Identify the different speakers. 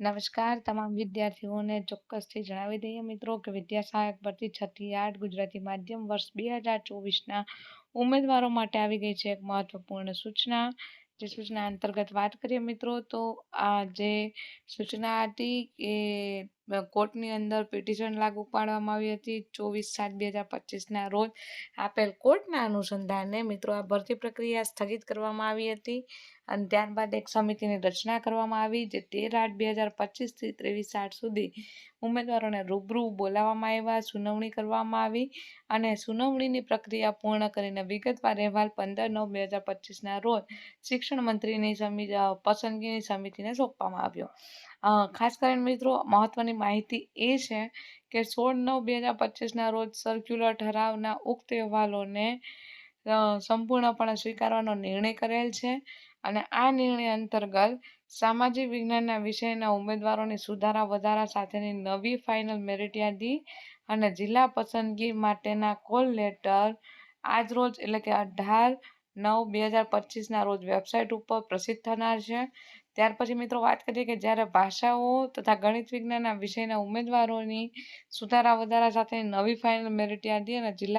Speaker 1: નમસ્કાર, તમામ વિદ્યાર્થીઓને ચોક્કસથી જણાવી દઈએ મિત્રો કે વિદ્યા સહાયક ભરતી છઠ્ઠી આઠ ગુજરાતી માધ્યમ વર્ષ બે હજાર ચોવીસના ઉમેદવારો માટે આવી ગઈ છે એક મહત્વપૂર્ણ સૂચના. જે સૂચના અંતર્ગત વાત કરીએ મિત્રો, તો આ જે સૂચના હતી એ કોર્ટની અંદર પિટિશન લાગુ પાડવામાં આવી હતી ચોવીસ સાત બે હજાર પચીસના રોજ. આપેલ કોર્ટના અનુસંધાને મિત્રો આ ભરતી પ્રક્રિયા સ્થગિત કરવામાં આવી હતી અને ત્યારબાદ એક સમિતિની રચના કરવામાં આવી, જે તેર આઠ બે હજાર પચીસથી ત્રેવીસ આઠ સુધી ઉમેદવારોને રૂબરૂ બોલાવવામાં આવ્યા, સુનાવણી કરવામાં આવી અને સુનાવણીની પ્રક્રિયા પૂર્ણ કરીને વિગતવાર અહેવાલ પંદર નવ બે હજાર પચીસના રોજ શિક્ષણ મંત્રીની સમિ પસંદગીની સમિતિને સોંપવામાં આવ્યો. ખાસ કરીને મિત્રો, મહત્વની માહિતી એ છે કે સોળ નવ બે હજાર પચીસના રોજ સર્ક્યુલર ઠરાવના ઉક્ત અહેવાલોને સંપૂર્ણપણે સ્વીકારવાનો નિર્ણય કરેલ છે અને આ નિર્ણય અંતર્ગત સામાજિક વિજ્ઞાનના વિષયના ઉમેદવારોની સુધારા વધારા સાથેની નવી ફાઇનલ મેરિટ યાદી અને જિલ્લા પસંદગી માટેના કોલ લેટર આજ રોજ એટલે કે અઢાર નવ બે હજાર પચીસના રોજ વેબસાઇટ ઉપર પ્રસિદ્ધ થનાર છે. ત્યાર પછી મિત્રો વાત કરીએ કે જ્યારે ભાષાઓ તથા ગણિત વિજ્ઞાનના વિષયના ઉમેદવારોની સુધારા વધારા સાથે નવી ફાઇનલ મેરિટ યાદી અને જિલ્લા